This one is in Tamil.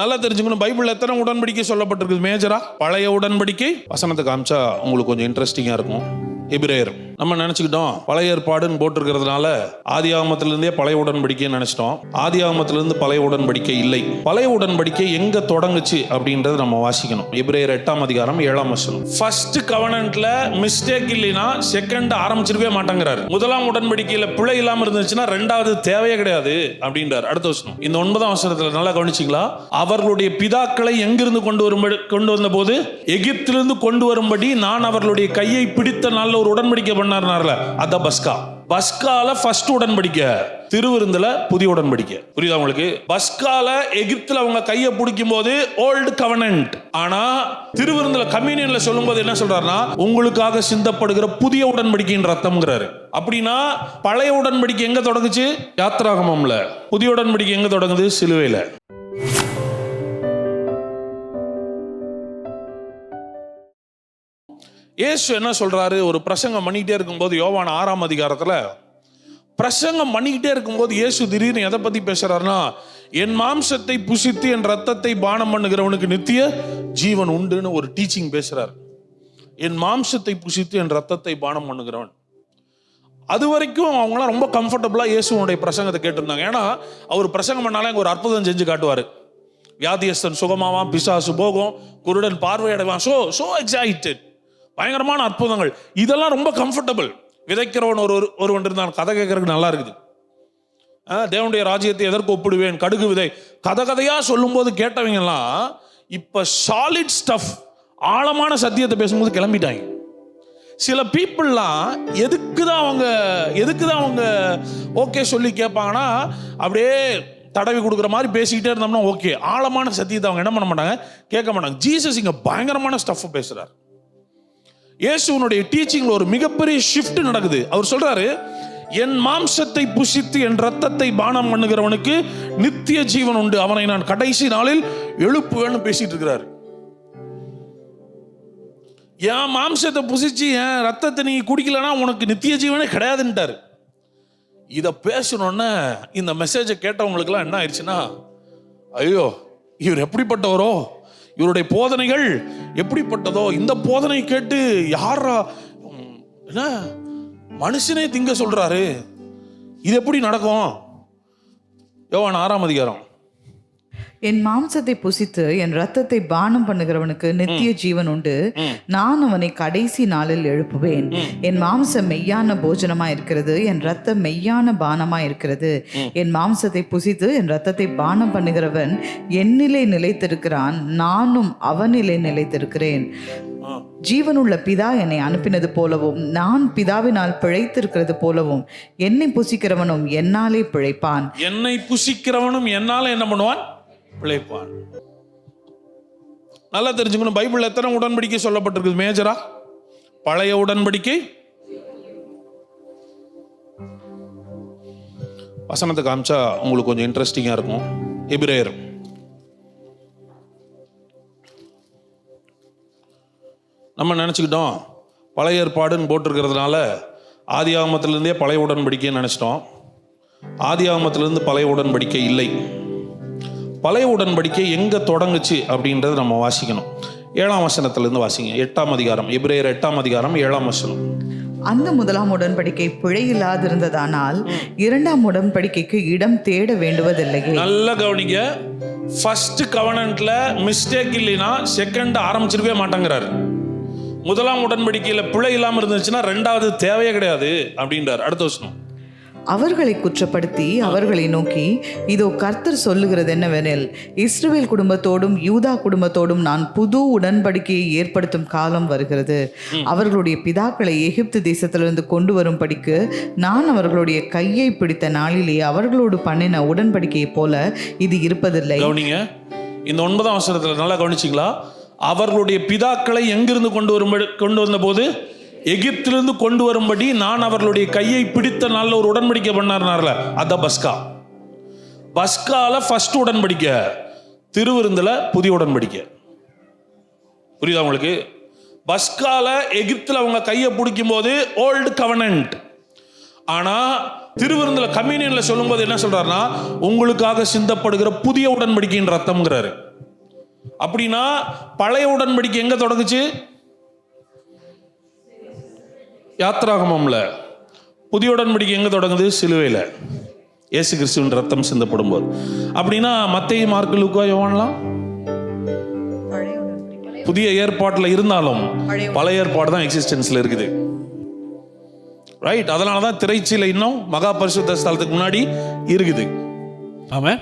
நல்லா தெரிஞ்சுக்கணும். பைபிள் எத்தனை உடன்படிக்கை சொல்லப்பட்டிருக்கு மேஜரா? பழைய உடன்படிக்கை? வசனத்தை காமிச்சா உங்களுக்கு கொஞ்சம் இன்ட்ரெஸ்டிங்கா இருக்கும். எபிரேயர். நம்ம நினைச்சுக்கிட்டோம் பழைய ஏற்பாடுன்னு போட்டிருக்கிறதுனால ஆதி ஆகமத்திலிருந்தே பழைய உடன்படிக்கைன்னு நினைச்சிட்டோம். ஆதி ஆகமத்திலிருந்து பழைய உடன்படிக்கை இல்லை. பழைய உடன்படிக்கை எங்க தொடங்குச்சு அப்படின்றத நம்ம வாசிக்கணும். எபிரேயர் எட்டாம் அதிகாரம் ஏழாம் வசனம். ஃபர்ஸ்ட் கவனன்ட்ல மிஸ்டேக் இல்லைன்னா செகண்ட் ஆரம்பிச்சிருக்கவே மாட்டேங்கிறாரு. முதலாம் உடன்படிக்கையில பிழை இல்லாம இருந்துச்சுன்னா ரெண்டாவது தேவையே கிடையாது அப்படின்றார். அடுத்த வசனம். இந்த ஒன்பதாம் வசனத்துல நல்லா கவனிச்சிங்களா? அவர்களுடைய பிதாக்களை எங்கிருந்து கொண்டு வரும்படி கொண்டு வந்த போது எகிப்திலிருந்து கொண்டு வரும்படி நான் அவர்களுடைய கையை பிடித்த நல்ல ஒரு உடன்படிக்கை பண்ணார்னார்ல அத பஸ்கா. பஸ்கால ஃபர்ஸ்ட் உடன்படிக்கை. திருவிருந்துல புதிய உடன்படிக்கை. புரியுதா உங்களுக்கு? பஸ்கால எகிப்துல அவங்க கையை பிடிக்கும் போது ஓல்டு கவனன்ட் ஆனா திருவிருந்துல கம்யூனியன்ல சொல்லும்போது என்ன சொல்றாருன்னா உங்களுக்காக சிந்தப்படுகிற புதிய உடன்படிக்கையின் ரத்தம்ங்கிறாரு. அப்படின்னா பழைய உடன்படிக்கை எங்க தொடங்குச்சு? யாத்ராகமம்ல. புதிய உடன்படிக்கை எங்க தொடங்குது? சிலுவையில. இயேசு என்ன சொல்றாரு? ஒரு பிரசங்கம் பண்ணிக்கிட்டே இருக்கும்போது யோவான ஆறாம் அதிகாரத்தில் பிரசங்கம் பண்ணிக்கிட்டே இருக்கும்போது இயேசு திடீர்னு எதை பத்தி பேசுறாருன்னா என் மாம்சத்தை புசித்து என் ரத்தத்தை பானம் பண்ணுகிறவனுக்கு நித்திய ஜீவன் உண்டுன்னு ஒரு டீச்சிங் பேசுறாரு. என் மாம்சத்தை புசித்து என் ரத்தத்தை பானம் பண்ணுகிறவன். அது வரைக்கும் அவங்களாம் ரொம்ப கம்ஃபர்டபுளாக இயேசுவனுடைய பிரசங்கத்தை கேட்டிருந்தாங்க. ஏன்னா அவர் பிரசங்கம் பண்ணாலே அங்கே ஒரு அற்புதம் செஞ்சு காட்டுவார். வியாதியஸ்தன் சுகமாவான் பிசாசு போகும் குருடன் பார்வையடைவான். ஸோ ஸோ எக்ஸைட்டட் பயங்கரமான அற்புதங்கள். இதெல்லாம் ரொம்ப கம்ஃபர்டபுள் விதைக்கிறவன் ஒரு ஒரு- ஒருவன் இருந்தான் கதை கேட்கறதுக்கு நல்லா இருக்குது. தேவனுடைய ராஜ்யத்தை எதற்கு ஒப்பிடுவேன்? கடுகு விதை. கதை கதையா சொல்லும்போது கேட்டவங்கலாம் இப்ப சாலிட் ஸ்டஃப் ஆழமான சத்தியத்தை பேசும்போது கிளம்பிட்டாங்க. சில பீப்புளெலாம் எதுக்கு தான் அவங்க எதுக்கு தான் அவங்க ஓகே சொல்லி கேட்பாங்கன்னா அப்படியே தடவி கொடுக்குற மாதிரி பேசிக்கிட்டே இருந்தோம்னா ஓகே ஆழமான சத்தியத்தை அவங்க என்ன பண்ண மாட்டாங்க? கேட்க மாட்டாங்க. ஜீசஸ் இங்கே பயங்கரமான ஸ்டஃப் பேசுகிறார் இயேசுனுடைய டீச்சிங்ல ஒரு மிகப்பெரிய ஷிஃப்ட் நடக்குது. அவர் சொல்றாரு என் மாம்சத்தை புசித்து என் ரத்தத்தை பானம் பண்ணுகிறவனுக்கு நித்திய ஜீவன் உண்டு. அவனை நான் கடைசி நாளில் எழுப்புவேன்னு பேசிட்டு இருக்கிறார். என் மாம்சத்தை புசிச்சு என் ரத்தத்தை நீ குடிக்கலனா உனக்கு நித்திய ஜீவனே கிடையாதுன்ட்டாரு. இதை பேசணுன்னே இந்த மெசேஜை கேட்டவங்களுக்குலாம் என்ன ஆயிடுச்சுன்னா ஐயோ இவர் எப்படிப்பட்டவரோ? இவருடைய போதனைகள் எப்படிப்பட்டதோ இந்த போதனை கேட்டு யாரா என்ன? மனுஷனே திங்க சொல்றாரு. இது எப்படி நடக்கும்? யோவான் ஆறாம் அதிகாரம். என் மாம்சத்தை புசித்து என் ரத்தத்தை பானம் பண்ணுகிறவனுக்கு நித்திய ஜீவன் உண்டு. நான் அவனை கடைசி நாளில் எழுப்புவேன். என் மாம்சம் மெய்யான போஜனமா இருக்கிறது. என் ரத்தம் மெய்யான பானமா இருக்கிறது. என் மாம்சத்தை புசித்து என் ரத்தத்தை பானம் பண்ணுகிறவன் என்னிலே நிலைத்திருக்கிறான். நானும் அவனிலே நிலைத்திருக்கிறேன். ஜீவனுள்ள பிதா என்னை அனுப்பினது போலவும் நான் பிதாவினால் பிழைத்திருக்கிறது போலவும் என்னை புசிக்கிறவனும் என்னாலே பிழைப்பான். என்னை புசிக்கிறவனும் என்னால என்ன பண்ணுவான்? பிழைப்பான் நல்லா தெரிஞ்சுக்கணும். பைபிள் எத்தனை உடன்படிக்கை சொல்லப்பட்டிருக்கு மேஜரா? பழைய உடன்படிக்கை? வசனத்தை காமிச்சா உங்களுக்கு கொஞ்சம் இன்ட்ரெஸ்டிங்கா இருக்கும். எபிரேயர். நம்ம நினச்சிக்கிட்டோம் பழைய ஏற்பாடுன்னு போட்டிருக்கிறதுனால ஆதி ஆகமத்திலேருந்தே பழைய உடன்படிக்கைன்னு நினச்சிட்டோம். ஆதி ஆகமத்திலேருந்து பழைய உடன்படிக்கை இல்லை. பழைய உடன்படிக்கை எங்கே தொடங்குச்சு அப்படின்றத நம்ம வாசிக்கணும். ஏழாம் வசனத்திலிருந்து வாசிங்க. எட்டாம் அதிகாரம். எபிரேயர் எட்டாம் அதிகாரம் ஏழாம் வசனம். அந்த முதலாம் உடன்படிக்கை பிழையில்லாதிருந்ததானால் இரண்டாம் உடன்படிக்கைக்கு இடம் தேட வேண்டுவதில்லையே. நல்ல கவனிங்க. ஃபர்ஸ்ட் கவனன்ட்ல மிஸ்டேக் இல்லைன்னா செகண்ட் ஆரம்பிச்சிருக்கவே மாட்டேங்கிறாரு. முதலாம் உடன்படிக்கையில் பிழை இல்லாமல் இருந்துச்சுன்னா ரெண்டாவது தேவையே கிடையாது அப்படின்றார். அடுத்த வசனம். அவர்களை குற்றப்படுத்தி அவர்களை நோக்கி இதோ கர்த்தர் சொல்லுகிறது என்னவெனில் இஸ்ரவேல் குடும்பத்தோடும் யூதா குடும்பத்தோடும் நான் புது உடன்படிக்கையை ஏற்படுத்தும் காலம் வருகிறது. அவர்களுடைய பிதாக்களை எகிப்து தேசத்திலிருந்து கொண்டு வரும்படிக்கு நான் அவர்களுடைய கையை பிடித்த நாளிலே அவர்களோடு பண்ணின உடன்படிக்கையைப் போல இது இருப்பதில்லை. இந்த ஒன்பதாம் வசனத்தில் நல்லா கவனிச்சிங்களா? அவர்களுடைய பிதாக்களை எங்கிருந்து கொண்டு வரும்படி கொண்டு வந்தபோது? எகிப்திலிருந்து கொண்டு வரும்படி நான் அவர்களுடைய கையை பிடித்த நாளில் ஒரு உடன்படிக்கை பண்ணார்னார்ல. அதான் பஸ்கா. பஸ்கால ஃபர்ஸ்ட் உடன்படிக்கை திருவிருந்தில் புதிய உடன்படிக்கை. புரியுதா உங்களுக்கு? பஸ்கால எகிப்தில் அவங்க கையை பிடிக்கும் போது ஓல்டு கவனன்ட் ஆனா திருவிருந்தில் கம்யூனியன்ல சொல்லும்போது என்ன சொல்கிறாருன்னா உங்களுக்காக சிந்தப்படுகிற புதிய உடன்படிக்கையின் ரத்தம்ங்கிறாரு. அப்படின்னா பழைய உடன்படிக்கை எங்க தொடங்குச்சு? யாத்ராகமம்ல புதிய உடன்படிக்கை எங்க தொடங்குது? சிலுவையில். ஏசு கிறிஸ்துவின் ரத்தம் சிந்தப்படும் போது அப்படின்னா மத்திய மார்க்கு லுக்கா யோவான்லாம் புதிய ஏற்பாட்டில் இருந்தாலும் பழைய ஏற்பாடு தான் எக்ஸிஸ்டன்ஸ்ல இருக்குது. ரைட் அதனால தான் திரைச்சீலை இன்னும் மகா பரிசுத்த ஸ்தலத்துக்கு முன்னாடி இருக்குது. ஆமாம்